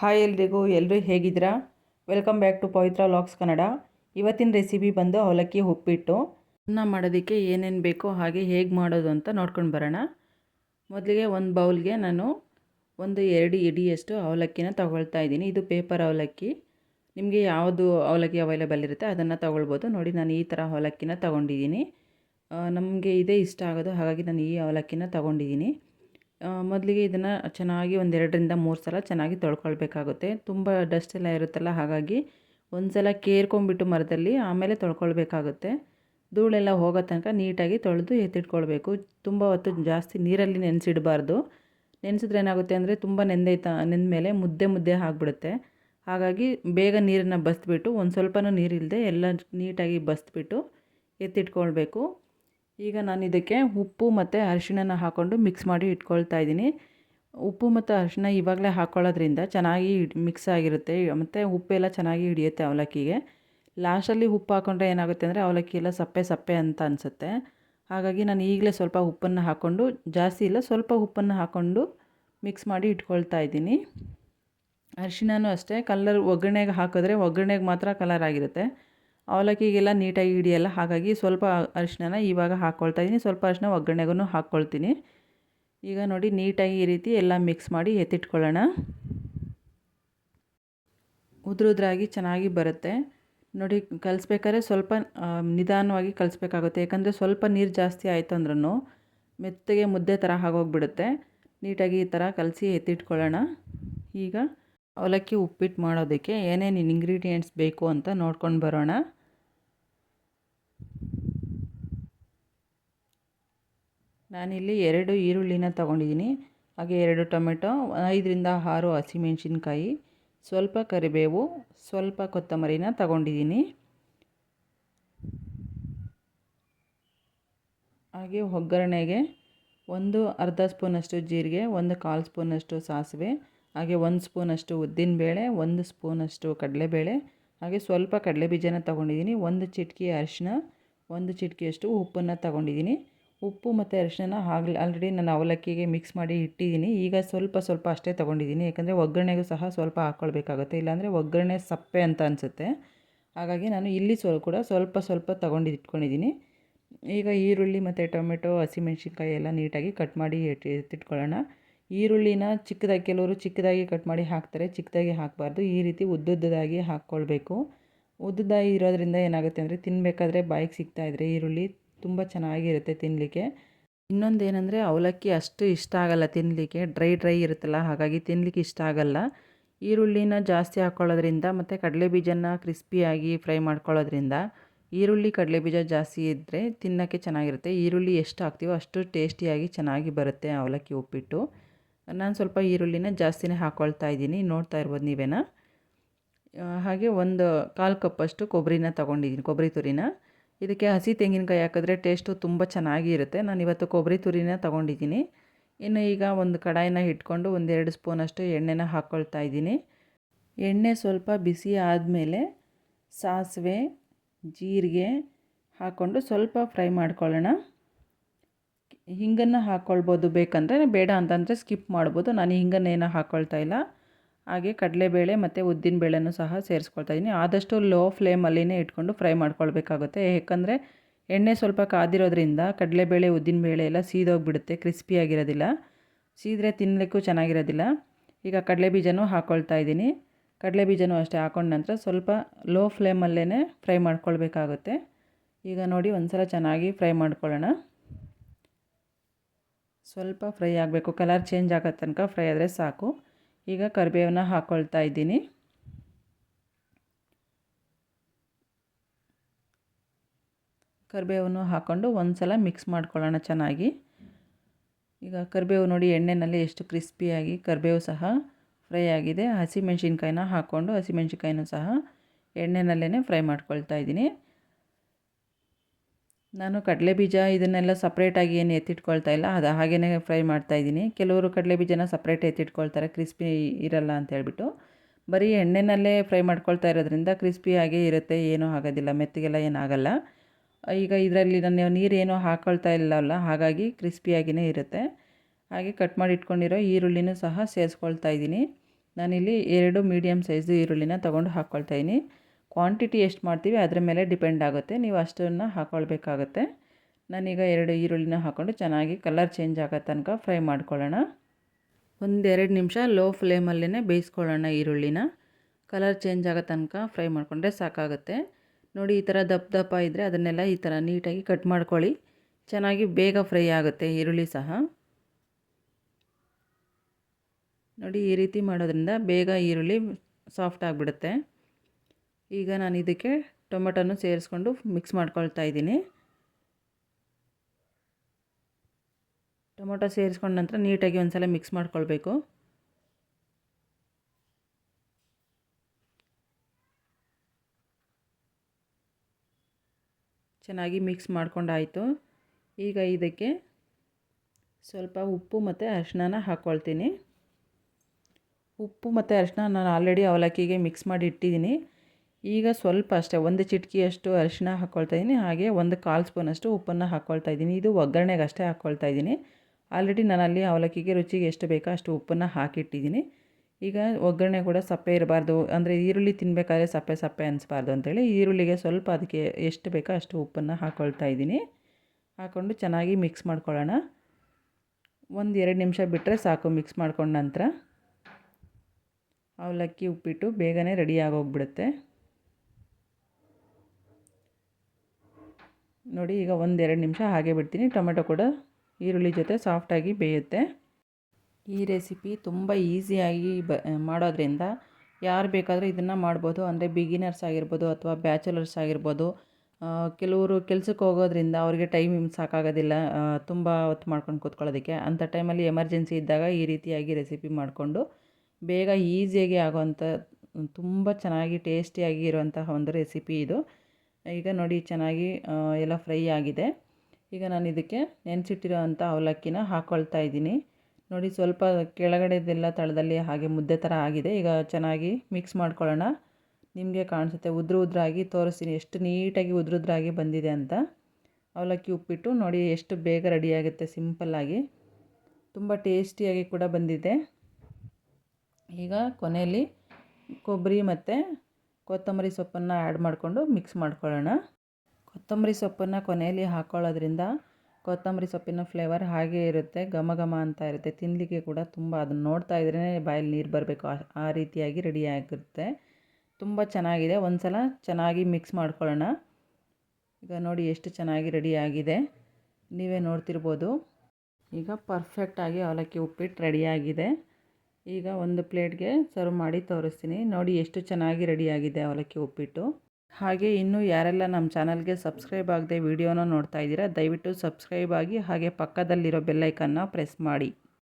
Hi ಎಲ್ರಿಗೂ ಎಲ್ಲರೂ ಹೇಗಿದ್ದೀರಾ? Welcome back to Pavithra locks Kannada ಇವತ್ತಿನ ರೆಸಿಪಿ ಬಂದು ಅವಲಕ್ಕಿ ಉಪ್ಪಿಟ್ಟು. ಅನ್ನ ಮಾಡೋದಕ್ಕೆ ಏನೇನು ಬೇಕೋ ಹಾಗೆ ಹೇಗೆ ಮಾಡೋದು ಅಂತ ನೋಡ್ಕೊಂಡು ಬರೋಣ. ಮೊದಲಿಗೆ ಒಂದು ಬೌಲ್ಗೆ ನಾನು ಒಂದು ಎರಡು ಇಡಿಯಷ್ಟು ಅವಲಕ್ಕಿನ ತಗೊಳ್ತಾ ಇದ್ದೀನಿ. ಇದು ಪೇಪರ್ ಅವಲಕ್ಕಿ. ನಿಮಗೆ ಯಾವುದು ಅವಲಕ್ಕಿ ಅವೈಲೇಬಲ್ ಇರುತ್ತೆ ಅದನ್ನು ತಗೊಳ್ಬೋದು. ನೋಡಿ, ನಾನು ಈ ಥರ ಅವಲಕ್ಕಿನ ತಗೊಂಡಿದ್ದೀನಿ. ನಮಗೆ ಇದೇ ಇಷ್ಟ ಆಗೋದು, ಹಾಗಾಗಿ ನಾನು ಈ ಅವಲಕ್ಕಿನ ತಗೊಂಡಿದ್ದೀನಿ. ಮೊದಲಿಗೆ ಇದನ್ನು ಚೆನ್ನಾಗಿ ಒಂದೆರಡರಿಂದ ಮೂರು ಸಲ ಚೆನ್ನಾಗಿ ತೊಳ್ಕೊಳ್ಬೇಕಾಗುತ್ತೆ. ತುಂಬ ಡಸ್ಟ್ ಎಲ್ಲ ಇರುತ್ತಲ್ಲ, ಹಾಗಾಗಿ ಒಂದು ಸಲ ಕೇರ್ಕೊಂಬಿಟ್ಟು ಮರದಲ್ಲಿ ಆಮೇಲೆ ತೊಳ್ಕೊಳ್ಬೇಕಾಗುತ್ತೆ. ಧೂಳೆಲ್ಲ ಹೋಗೋ ತನಕ ನೀಟಾಗಿ ತೊಳೆದು ಎತ್ತಿಟ್ಕೊಳ್ಬೇಕು. ತುಂಬ ಹೊತ್ತು ಜಾಸ್ತಿ ನೀರಲ್ಲಿ ನೆನೆಸಿಡಬಾರ್ದು. ನೆನೆಸಿದ್ರೆ ಏನಾಗುತ್ತೆ ಅಂದರೆ ತುಂಬ ನೆಂದೈತ ನೆಂದ ಮೇಲೆ ಮುದ್ದೆ ಮುದ್ದೆ ಆಗಿಬಿಡುತ್ತೆ. ಹಾಗಾಗಿ ಬೇಗ ನೀರನ್ನು ಬಸ್ಬಿಟ್ಟು ಒಂದು ಸ್ವಲ್ಪನೂ ನೀರಿಲ್ಲದೆ ಎಲ್ಲ ನೀಟಾಗಿ ಬಸ್ಬಿಟ್ಟು ಎತ್ತಿಟ್ಕೊಳ್ಬೇಕು. ಈಗ ನಾನು ಇದಕ್ಕೆ ಉಪ್ಪು ಮತ್ತು ಅರಿಶಿಣನ ಹಾಕ್ಕೊಂಡು ಮಿಕ್ಸ್ ಮಾಡಿ ಇಟ್ಕೊಳ್ತಾ ಇದ್ದೀನಿ. ಉಪ್ಪು ಮತ್ತು ಅರಿಶಿಣ ಇವಾಗಲೇ ಹಾಕ್ಕೊಳ್ಳೋದ್ರಿಂದ ಚೆನ್ನಾಗಿ ಮಿಕ್ಸ್ ಆಗಿರುತ್ತೆ. ಮತ್ತು ಉಪ್ಪೆಲ್ಲ ಚೆನ್ನಾಗಿ ಹಿಡಿಯುತ್ತೆ ಅವಲಕ್ಕಿಗೆ. ಲಾಸ್ಟಲ್ಲಿ ಉಪ್ಪು ಹಾಕ್ಕೊಂಡ್ರೆ ಏನಾಗುತ್ತೆ ಅಂದರೆ ಅವಲಕ್ಕಿ ಎಲ್ಲ ಸಪ್ಪೆ ಸಪ್ಪೆ ಅಂತ ಅನಿಸುತ್ತೆ. ಹಾಗಾಗಿ ನಾನು ಈಗಲೇ ಸ್ವಲ್ಪ ಉಪ್ಪನ್ನು ಹಾಕ್ಕೊಂಡು ಜಾಸ್ತಿ ಇಲ್ಲ, ಸ್ವಲ್ಪ ಉಪ್ಪನ್ನು ಹಾಕ್ಕೊಂಡು ಮಿಕ್ಸ್ ಮಾಡಿ ಇಟ್ಕೊಳ್ತಾ ಇದ್ದೀನಿ. ಅರಿಶಿಣನೂ ಅಷ್ಟೇ ಕಲ್ಲರ್ ಒಗ್ಗರಣೆಗೆ ಹಾಕಿದ್ರೆ ಒಗ್ಗರಣೆಗೆ ಮಾತ್ರ ಕಲರ್ ಆಗಿರುತ್ತೆ. ಅವಲಕ್ಕಿಗೆಲ್ಲ ನೀಟಾಗಿ ಹಿಡಿಯಲ್ಲ, ಹಾಗಾಗಿ ಸ್ವಲ್ಪ ಅರಿಶಿನ ಇವಾಗ ಹಾಕ್ಕೊಳ್ತಾ ಇದ್ದೀನಿ ಸ್ವಲ್ಪ ಅರಿಶಿನ ಒಗ್ಗರಣೆಗೂ ಹಾಕ್ಕೊಳ್ತೀನಿ ಈಗ ನೋಡಿ ನೀಟಾಗಿ ಈ ರೀತಿ ಎಲ್ಲ ಮಿಕ್ಸ್ ಮಾಡಿ ಎತ್ತಿಟ್ಕೊಳ್ಳೋಣ. ಉದ್ರುದ್ರಾಗಿ ಚೆನ್ನಾಗಿ ಬರುತ್ತೆ. ನೋಡಿ ಕಲಿಸ್ಬೇಕಾದ್ರೆ ಸ್ವಲ್ಪ ನಿಧಾನವಾಗಿ ಕಲಿಸ್ಬೇಕಾಗುತ್ತೆ. ಯಾಕಂದರೆ ಸ್ವಲ್ಪ ನೀರು ಜಾಸ್ತಿ ಆಯಿತು ಅಂದ್ರೂ ಮೆತ್ತಗೆ ಮುದ್ದೆ ಥರ ಆಗೋಗ್ಬಿಡುತ್ತೆ. ನೀಟಾಗಿ ಈ ಥರ ಕಲಸಿ ಎತ್ತಿಟ್ಕೊಳ್ಳೋಣ. ಈಗ ಅವಲಕ್ಕಿ ಉಪ್ಪಿಟ್ಟು ಮಾಡೋದಕ್ಕೆ ಏನೇನು ಇಂಗ್ರೀಡಿಯೆಂಟ್ಸ್ ಬೇಕು ಅಂತ ನೋಡ್ಕೊಂಡು ಬರೋಣ. ನಾನಿಲ್ಲಿ ಎರಡು ಈರುಳ್ಳಿನ ತಗೊಂಡಿದ್ದೀನಿ. ಹಾಗೆ ಎರಡು ಟೊಮೆಟೊ, ಐದರಿಂದ ಆರು ಹಸಿಮೆಣ್ಸಿನ್ಕಾಯಿ, ಸ್ವಲ್ಪ ಕರಿಬೇವು, ಸ್ವಲ್ಪ ಕೊತ್ತಂಬರಿನ ತಗೊಂಡಿದ್ದೀನಿ. ಹಾಗೆ ಒಗ್ಗರಣೆಗೆ ಒಂದು ಅರ್ಧ ಸ್ಪೂನಷ್ಟು ಜೀರಿಗೆ, ಒಂದು ಕಾಲು ಸ್ಪೂನಷ್ಟು ಸಾಸಿವೆ, ಹಾಗೆ ಒಂದು ಸ್ಪೂನಷ್ಟು ಉದ್ದಿನಬೇಳೆ, ಒಂದು ಸ್ಪೂನಷ್ಟು ಕಡಲೆಬೇಳೆ, ಹಾಗೆ ಸ್ವಲ್ಪ ಕಡಲೆ ಬೀಜನ ತೊಗೊಂಡಿದ್ದೀನಿ. ಒಂದು ಚಿಟಕಿ ಅರಿಶಿನ ಒಂದು ಚಿಟಕಿಯಷ್ಟು ಉಪ್ಪನ್ನು ತಗೊಂಡಿದ್ದೀನಿ. ಉಪ್ಪು ಮತ್ತು ಅರಿಶಿನ ಆಗ್ಲಿ ಆಲ್ರೆಡಿ ನಾನು ಅವಲಕ್ಕಿಗೆ ಮಿಕ್ಸ್ ಮಾಡಿ ಇಟ್ಟಿದ್ದೀನಿ. ಈಗ ಸ್ವಲ್ಪ ಸ್ವಲ್ಪ ಅಷ್ಟೇ ತೊಗೊಂಡಿದ್ದೀನಿ. ಯಾಕಂದರೆ ಒಗ್ಗರಣೆಗೂ ಸಹ ಸ್ವಲ್ಪ ಹಾಕ್ಕೊಳ್ಬೇಕಾಗುತ್ತೆ ಇಲ್ಲಾಂದರೆ ಒಗ್ಗರಣೆ ಸಪ್ಪೆ ಅಂತ ಅನಿಸುತ್ತೆ. ಹಾಗಾಗಿ ನಾನು ಇಲ್ಲಿ ಸ್ವಲ್ಪ ಕೂಡ ಸ್ವಲ್ಪ ಸ್ವಲ್ಪ ತೊಗೊಂಡು ಇಟ್ಕೊಂಡಿದ್ದೀನಿ. ಈಗ ಈರುಳ್ಳಿ ಮತ್ತು ಟೊಮೆಟೊ, ಹಸಿಮೆಣ್ಸಿನ್ಕಾಯಿ ಎಲ್ಲ ನೀಟಾಗಿ ಕಟ್ ಮಾಡಿ ಎತ್ತಿಟ್ಕೊಳ್ಳೋಣ ಈರುಳ್ಳಿನ ಚಿಕ್ಕದಾಗಿ, ಕೆಲವರು ಚಿಕ್ಕದಾಗಿ ಕಟ್ ಮಾಡಿ ಹಾಕ್ತಾರೆ. ಚಿಕ್ಕದಾಗಿ ಹಾಕಬಾರ್ದು. ಈ ರೀತಿ ಉದ್ದುದ್ದದಾಗಿ ಹಾಕ್ಕೊಳ್ಬೇಕು. ಉದ್ದುದಾಗಿ ಇರೋದ್ರಿಂದ ಏನಾಗುತ್ತೆ ಅಂದರೆ ತಿನ್ನಬೇಕಾದ್ರೆ ಬಾಯಿಗೆ ಸಿಗ್ತಾಯಿದ್ರೆ ಈರುಳ್ಳಿ ತುಂಬ ಚೆನ್ನಾಗಿರುತ್ತೆ ತಿನ್ನಲಿಕ್ಕೆ ಇನ್ನೊಂದು ಏನಂದರೆ ಅವಲಕ್ಕಿ ಅಷ್ಟು ಇಷ್ಟ ಆಗಲ್ಲ ತಿನ್ನಲಿಕ್ಕೆ ಡ್ರೈ ಡ್ರೈ ಇರುತ್ತಲ್ಲ, ಹಾಗಾಗಿ ತಿನ್ನಲಿಕ್ಕೆ ಇಷ್ಟ ಆಗಲ್ಲ. ಈರುಳ್ಳಿನ ಜಾಸ್ತಿ ಹಾಕ್ಕೊಳ್ಳೋದ್ರಿಂದ ಮತ್ತು ಕಡಲೆ ಬೀಜನ ಕ್ರಿಸ್ಪಿಯಾಗಿ ಫ್ರೈ ಮಾಡ್ಕೊಳ್ಳೋದ್ರಿಂದ ಈರುಳ್ಳಿ, ಕಡಲೆ ಬೀಜ ಜಾಸ್ತಿ ಇದ್ದರೆ ತಿನ್ನೋಕ್ಕೆ ಚೆನ್ನಾಗಿರುತ್ತೆ. ಈರುಳ್ಳಿ ಎಷ್ಟು ಹಾಕ್ತೀವೋ ಅಷ್ಟು ಟೇಸ್ಟಿಯಾಗಿ ಚೆನ್ನಾಗಿ ಬರುತ್ತೆ ಅವಲಕ್ಕಿ ಉಪ್ಪಿಟ್ಟು. ನಾನು ಸ್ವಲ್ಪ ಈರುಳ್ಳಿನ ಜಾಸ್ತಿನೇ ಹಾಕ್ಕೊಳ್ತಾ ಇದ್ದೀನಿ. ನೋಡ್ತಾ ಇರ್ಬೋದು ನೀವೇನ? ಹಾಗೆ ಒಂದು ಕಾಲು ಕಪ್ಪಷ್ಟು ಕೊಬ್ಬರಿನ ತೊಗೊಂಡಿದ್ದೀನಿ ಕೊಬ್ಬರಿ ತುರಿನ. ಇದಕ್ಕೆ ಹಸಿ ತೆಂಗಿನಕಾಯಿ ಹಾಕಿದ್ರೆ ಟೇಸ್ಟು ತುಂಬ ಚೆನ್ನಾಗಿ ಇರುತ್ತೆ ನಾನು ಇವತ್ತು ಕೊಬ್ಬರಿ ತುರಿನ ತೊಗೊಂಡಿದ್ದೀನಿ. ಇನ್ನು ಈಗ ಒಂದು ಕಡಾಯಿನ ಇಟ್ಕೊಂಡು ಒಂದೆರಡು ಸ್ಪೂನಷ್ಟು ಎಣ್ಣೆನ ಹಾಕ್ಕೊಳ್ತಾ ಇದ್ದೀನಿ. ಎಣ್ಣೆ ಸ್ವಲ್ಪ ಬಿಸಿ ಆದಮೇಲೆ ಸಾಸಿವೆ, ಜೀರಿಗೆ ಹಾಕ್ಕೊಂಡು ಸ್ವಲ್ಪ ಫ್ರೈ ಮಾಡ್ಕೊಳ್ಳೋಣ. ಹಿಂಗನ್ನು ಹಾಕ್ಕೊಳ್ಬೋದು ಬೇಕಂದರೆ, ಬೇಡ ಅಂತಂದರೆ ಸ್ಕಿಪ್ ಮಾಡ್ಬೋದು. ನಾನು ಹಿಂಗನ್ನೇನು ಹಾಕ್ಕೊಳ್ತಾ ಇಲ್ಲ. ಹಾಗೆ ಕಡಲೆಬೇಳೆ ಮತ್ತು ಉದ್ದಿನಬೇಳೆನೂ ಸಹ ಸೇರಿಸ್ಕೊಳ್ತಾ ಇದ್ದೀನಿ ಆದಷ್ಟು ಲೋ ಫ್ಲೇಮಲ್ಲಿನೇ ಇಟ್ಕೊಂಡು ಫ್ರೈ ಮಾಡ್ಕೊಳ್ಬೇಕಾಗುತ್ತೆ. ಯಾಕಂದರೆ ಎಣ್ಣೆ ಸ್ವಲ್ಪ ಕಾದಿರೋದ್ರಿಂದ ಕಡಲೆಬೇಳೆ ಉದ್ದಿನಬೇಳೆ ಎಲ್ಲ ಸೀದೋಗಿಬಿಡುತ್ತೆ ಕ್ರಿಸ್ಪಿಯಾಗಿರೋದಿಲ್ಲ ಸೀದ್ರೆ ತಿನ್ನಲಿಕ್ಕೂ ಚೆನ್ನಾಗಿರೋದಿಲ್ಲ. ಈಗ ಕಡಲೆ ಬೀಜನೂ ಹಾಕ್ಕೊಳ್ತಾ ಇದ್ದೀನಿ ಕಡಲೆ ಬೀಜನೂ ಅಷ್ಟೇ ಹಾಕೊಂಡ ನಂತರ ಸ್ವಲ್ಪ ಲೋ ಫ್ಲೇಮಲ್ಲೇ ಫ್ರೈ ಮಾಡ್ಕೊಳ್ಬೇಕಾಗುತ್ತೆ. ಈಗ ನೋಡಿ ಒಂದು ಸಲ ಚೆನ್ನಾಗಿ ಫ್ರೈ ಮಾಡ್ಕೊಳ್ಳೋಣ. ಸ್ವಲ್ಪ ಫ್ರೈ ಆಗಬೇಕು. ಕಲರ್ ಚೇಂಜ್ ಆಗೋ ತನಕ ಫ್ರೈ ಆದರೆ ಸಾಕು. ಈಗ ಕರಿಬೇವನ್ನ ಹಾಕ್ಕೊಳ್ತಾ ಇದ್ದೀನಿ. ಕರಿಬೇವನ್ನು ಹಾಕ್ಕೊಂಡು ಒಂದು ಸಲ ಮಿಕ್ಸ್ ಮಾಡ್ಕೊಳ್ಳೋಣ ಚೆನ್ನಾಗಿ. ಈಗ ಕರಿಬೇವು ನೋಡಿ ಎಣ್ಣೆನಲ್ಲಿ ಎಷ್ಟು ಕ್ರಿಸ್ಪಿಯಾಗಿ ಕರಿಬೇವು ಸಹ ಫ್ರೈ ಆಗಿದೆ. ಹಸಿಮೆಣ್ಸಿನ್ಕಾಯಿನ ಹಾಕ್ಕೊಂಡು ಹಸಿಮೆಣ್ಸಿನ್ಕಾಯಿನೂ ಸಹ ಎಣ್ಣೆನಲ್ಲೇ ಫ್ರೈ ಮಾಡ್ಕೊಳ್ತಾ ಇದ್ದೀನಿ. ನಾನು ಕಡಲೆ ಬೀಜ ಇದನ್ನೆಲ್ಲ ಸಪ್ರೇಟಾಗಿ ಏನು ಎತ್ತಿಟ್ಕೊಳ್ತಾ ಇಲ್ಲ. ಅದು ಹಾಗೇ ಫ್ರೈ ಮಾಡ್ತಾಯಿದ್ದೀನಿ ಕೆಲವರು ಕಡಲೆ ಬೀಜನ ಸಪ್ರೇಟ್ ಎತ್ತಿಟ್ಕೊಳ್ತಾರೆ. ಕ್ರಿಸ್ಪಿ ಇರಲ್ಲ ಅಂತ ಹೇಳ್ಬಿಟ್ಟು. ಬರೀ ಎಣ್ಣೆನಲ್ಲೇ ಫ್ರೈ ಮಾಡ್ಕೊಳ್ತಾ ಇರೋದ್ರಿಂದ ಕ್ರಿಸ್ಪಿಯಾಗೇ ಇರುತ್ತೆ. ಏನೂ ಆಗೋದಿಲ್ಲ. ಮೆತ್ತಗೆಲ್ಲ ಏನಾಗಲ್ಲ. ಈಗ ಇದರಲ್ಲಿ ನಾನು ನೀರೇನು ಹಾಕ್ಕೊಳ್ತಾ ಇಲ್ಲವಲ್ಲ. ಹಾಗಾಗಿ ಕ್ರಿಸ್ಪಿಯಾಗಿಯೇ ಇರುತ್ತೆ. ಹಾಗೆ ಕಟ್ ಮಾಡಿ ಇಟ್ಕೊಂಡಿರೋ ಈರುಳ್ಳಿನೂ ಸಹ ಸೇರಿಸ್ಕೊಳ್ತಾ ಇದ್ದೀನಿ. ನಾನಿಲ್ಲಿ ಎರಡು ಮೀಡಿಯಮ್ ಸೈಜು ಈರುಳ್ಳಿನ ತೊಗೊಂಡು ಹಾಕ್ಕೊಳ್ತಾಯಿನಿ ಕ್ವಾಂಟಿಟಿ ಎಷ್ಟು ಮಾಡ್ತೀವಿ, ಅದರ ಮೇಲೆ ಡಿಪೆಂಡ್ ಆಗುತ್ತೆ. ನೀವು ಅಷ್ಟನ್ನು ಹಾಕ್ಕೊಳ್ಬೇಕಾಗತ್ತೆ ನಾನೀಗ ಎರಡು ಈರುಳ್ಳಿನ ಹಾಕ್ಕೊಂಡು ಚೆನ್ನಾಗಿ ಕಲರ್ ಚೇಂಜ್ ಆಗೋ ತನಕ ಫ್ರೈ ಮಾಡ್ಕೊಳ್ಳೋಣ. ಒಂದೆರಡು ನಿಮಿಷ ಲೋ ಫ್ಲೇಮಲ್ಲೇ ಬೇಯಿಸ್ಕೊಳ್ಳೋಣ ಈರುಳ್ಳಿನ. ಕಲರ್ ಚೇಂಜ್ ಆಗೋ ತನಕ ಫ್ರೈ ಮಾಡಿಕೊಂಡ್ರೆ ಸಾಕಾಗುತ್ತೆ. ನೋಡಿ, ಈ ಥರ ದಪ್ಪ ದಪ್ಪ ಇದ್ದರೆ ಅದನ್ನೆಲ್ಲ ಈ ಥರ ನೀಟಾಗಿ ಕಟ್ ಮಾಡ್ಕೊಳ್ಳಿ. ಚೆನ್ನಾಗಿ ಬೇಗ ಫ್ರೈ ಆಗುತ್ತೆ ಈರುಳ್ಳಿ ಸಹ. ನೋಡಿ, ಈ ರೀತಿ ಮಾಡೋದ್ರಿಂದ ಬೇಗ ಈರುಳ್ಳಿ ಸಾಫ್ಟ್ ಆಗಿಬಿಡುತ್ತೆ. ಈಗ ನಾನು ಇದಕ್ಕೆ ಟೊಮೆಟೊನು ಸೇರಿಸ್ಕೊಂಡು ಮಿಕ್ಸ್ ಮಾಡ್ಕೊಳ್ತಾ ಇದ್ದೀನಿ. ಟೊಮೊಟೊ ಸೇರಿಸ್ಕೊಂಡ ನಂತರ ನೀಟಾಗಿ ಒಂದು ಸಲ ಮಿಕ್ಸ್ ಮಾಡ್ಕೊಳ್ಬೇಕು. ಚೆನ್ನಾಗಿ ಮಿಕ್ಸ್ ಮಾಡ್ಕೊಂಡಾಯಿತು. ಈಗ ಇದಕ್ಕೆ ಸ್ವಲ್ಪ ಉಪ್ಪು ಮತ್ತು ಅರಿಶಿನ ಹಾಕ್ಕೊಳ್ತೀನಿ ಉಪ್ಪು ಮತ್ತು ಅರಿಶಿನ ನಾನು ಆಲ್ರೆಡಿ ಅವಲಕ್ಕಿಗೆ ಮಿಕ್ಸ್ ಮಾಡಿ ಇಟ್ಟಿದ್ದೀನಿ. ಈಗ ಸ್ವಲ್ಪ ಅಷ್ಟೇ, ಒಂದು ಚಿಟಕಿಯಷ್ಟು ಅರಿಶಿನ ಹಾಕ್ಕೊಳ್ತಾ ಇದ್ದೀನಿ ಹಾಗೆ ಒಂದು ಕಾಲು ಸ್ಪೂನಷ್ಟು ಉಪ್ಪನ್ನು ಹಾಕ್ಕೊಳ್ತಾ ಇದ್ದೀನಿ ಇದು ಒಗ್ಗರಣೆಗೆ ಅಷ್ಟೇ ಹಾಕ್ಕೊಳ್ತಾ ಇದ್ದೀನಿ ಆಲ್ರೆಡಿ ನಾನು ಅಲ್ಲಿ ಅವಲಕ್ಕಿಗೆ ರುಚಿಗೆ ಎಷ್ಟು ಬೇಕೋ ಅಷ್ಟು ಉಪ್ಪನ್ನು ಹಾಕಿಟ್ಟಿದ್ದೀನಿ ಈಗ ಒಗ್ಗರಣೆ ಕೂಡ ಸಪ್ಪೆ ಇರಬಾರ್ದು, ಅಂದರೆ ಈರುಳ್ಳಿ ತಿನ್ನಬೇಕಾದ್ರೆ ಸಪ್ಪೆ ಸಪ್ಪೆ ಅನಿಸ್ಬಾರ್ದು ಅಂತೇಳಿ ಈರುಳ್ಳಿಗೆ ಸ್ವಲ್ಪ ಅದಕ್ಕೆ ಎಷ್ಟು ಬೇಕೋ ಅಷ್ಟು ಉಪ್ಪನ್ನು ಹಾಕ್ಕೊಳ್ತಾ ಇದ್ದೀನಿ ಹಾಕ್ಕೊಂಡು ಚೆನ್ನಾಗಿ ಮಿಕ್ಸ್ ಮಾಡ್ಕೊಳ್ಳೋಣ. ಒಂದು ಎರಡು ನಿಮಿಷ ಬಿಟ್ಟರೆ ಸಾಕು ಮಿಕ್ಸ್ ಮಾಡ್ಕೊಂಡ ನಂತರ. ಅವಲಕ್ಕಿ ಉಪ್ಪಿಟ್ಟು ಬೇಗನೆ ರೆಡಿ ಆಗೋಗ್ಬಿಡುತ್ತೆ. ನೋಡಿ, ಈಗ ಒಂದೆರಡು ನಿಮಿಷ ಹಾಗೆ ಬಿಡ್ತೀನಿ. ಟೊಮೆಟೊ ಕೂಡ ಈರುಳ್ಳಿ ಜೊತೆ ಸಾಫ್ಟಾಗಿ ಬೇಯುತ್ತೆ. ಈ ರೆಸಿಪಿ ತುಂಬ ಈಸಿಯಾಗಿ ಬ ಮಾಡೋದ್ರಿಂದ ಯಾರು ಬೇಕಾದರೂ ಇದನ್ನು ಮಾಡ್ಬೋದು. ಅಂದರೆ ಬಿಗಿನರ್ಸ್ ಆಗಿರ್ಬೋದು ಅಥವಾ ಬ್ಯಾಚುಲರ್ಸ್ ಆಗಿರ್ಬೋದು. ಕೆಲವರು ಕೆಲಸಕ್ಕೆ ಹೋಗೋದ್ರಿಂದ ಅವರಿಗೆ ಟೈಮ್ ಸಾಕಾಗೋದಿಲ್ಲ. ತುಂಬ ಹೊತ್ತು ಮಾಡ್ಕೊಂಡು ಕೂತ್ಕೊಳ್ಳೋದಕ್ಕೆ. ಅಂಥ ಟೈಮಲ್ಲಿ ಎಮರ್ಜೆನ್ಸಿ ಇದ್ದಾಗ ಈ ರೀತಿಯಾಗಿ ರೆಸಿಪಿ ಮಾಡಿಕೊಂಡು ಬೇಗ ಈಸಿಯಾಗಿ ಆಗೋವಂಥ, ತುಂಬ ಚೆನ್ನಾಗಿ ಟೇಸ್ಟಿಯಾಗಿ ಇರುವಂತಹ ಒಂದು ರೆಸಿಪಿ ಇದು. ಈಗ ನೋಡಿ ಚೆನ್ನಾಗಿ ಎಲ್ಲ ಫ್ರೈ ಆಗಿದೆ. ಈಗ ನಾನು ಇದಕ್ಕೆ ನೆನೆಸಿಟ್ಟಿರೋ ಅಂಥ ಅವಲಕ್ಕಿನ ಹಾಕ್ಕೊಳ್ತಾ ಇದ್ದೀನಿ. ನೋಡಿ ಸ್ವಲ್ಪ ಕೆಳಗಡೆದೆಲ್ಲ ತಳದಲ್ಲಿ ಹಾಗೆ ಮುದ್ದೆ ಥರ ಆಗಿದೆ. ಈಗ ಚೆನ್ನಾಗಿ ಮಿಕ್ಸ್ ಮಾಡ್ಕೊಳ್ಳೋಣ. ನಿಮಗೆ ಕಾಣಿಸುತ್ತೆ, ಉದ್ರು ಉದ್ರಾಗಿ ತೋರಿಸ್ತೀನಿ. ಎಷ್ಟು ನೀಟಾಗಿ ಉದ್ರುದ್ರಾಗಿ ಬಂದಿದೆ ಅಂತ. ಅವಲಕ್ಕಿ ಉಪ್ಪಿಟ್ಟು ನೋಡಿ ಎಷ್ಟು ಬೇಗ ರೆಡಿಯಾಗುತ್ತೆ ಸಿಂಪಲ್ಲಾಗಿ. ತುಂಬ ಟೇಸ್ಟಿಯಾಗಿ ಕೂಡ ಬಂದಿದೆ. ಈಗ ಕೊನೆಯಲ್ಲಿ ಕೊಬ್ಬರಿ ಮತ್ತು ಕೊತ್ತಂಬರಿ ಸೊಪ್ಪನ್ನು ಆ್ಯಡ್ ಮಾಡಿಕೊಂಡು ಮಿಕ್ಸ್ ಮಾಡ್ಕೊಳ್ಳೋಣ. ಕೊತ್ತಂಬರಿ ಸೊಪ್ಪನ್ನು ಕೊನೆಯಲ್ಲಿ ಹಾಕ್ಕೊಳ್ಳೋದ್ರಿಂದ ಕೊತ್ತಂಬರಿ ಸೊಪ್ಪಿನ ಫ್ಲೇವರ್ ಹಾಗೇ ಇರುತ್ತೆ, ಘಮ ಘಮ ಅಂತ ಇರುತ್ತೆ. ತಿನ್ನಲಿಕ್ಕೆ ಕೂಡ ತುಂಬ ಅದನ್ನು ನೋಡ್ತಾ ಇದ್ರೇ ಬಾಯಲ್ಲಿ ನೀರು ಬರಬೇಕು. ಆ ರೀತಿಯಾಗಿ ರೆಡಿ ಆಗಿರುತ್ತೆ. ತುಂಬ ಚೆನ್ನಾಗಿದೆ. ಒಂದು ಸಲ ಚೆನ್ನಾಗಿ ಮಿಕ್ಸ್ ಮಾಡ್ಕೊಳ್ಳೋಣ. ಈಗ ನೋಡಿ ಎಷ್ಟು ಚೆನ್ನಾಗಿ ರೆಡಿ ಆಗಿದೆ. ನೀವೇ ನೋಡ್ತಿರ್ಬೋದು. ಈಗ ಪರ್ಫೆಕ್ಟಾಗಿ ಅವಲಕ್ಕಿ ಉಪ್ಪಿಟ್ಟು ರೆಡಿಯಾಗಿದೆ ಈಗ ಒಂದು ಪ್ಲೇಟ್ಗೆ ಸರ್ವ್ ಮಾಡಿ ತೋರಿಸ್ತೀನಿ. ನೋಡಿ ಎಷ್ಟು ಚೆನ್ನಾಗಿ ರೆಡಿಯಾಗಿದೆ ಅವಲಕ್ಕಿ ಉಪ್ಪಿಟ್ಟು. ಹಾಗೆ ಇನ್ನೂ ಯಾರೆಲ್ಲ ನಮ್ಮ ಚಾನಲ್ಗೆ ಸಬ್ಸ್ಕ್ರೈಬ್ ಆಗದೆ ವಿಡಿಯೋನ ನೋಡ್ತಾ ಇದ್ದೀರಾ, ದಯವಿಟ್ಟು ಸಬ್ಸ್ಕ್ರೈಬ್ ಆಗಿ ಹಾಗೆ ಪಕ್ಕದಲ್ಲಿರೋ ಬೆಲ್ಲೈಕನ್ನ ಪ್ರೆಸ್ ಮಾಡಿ.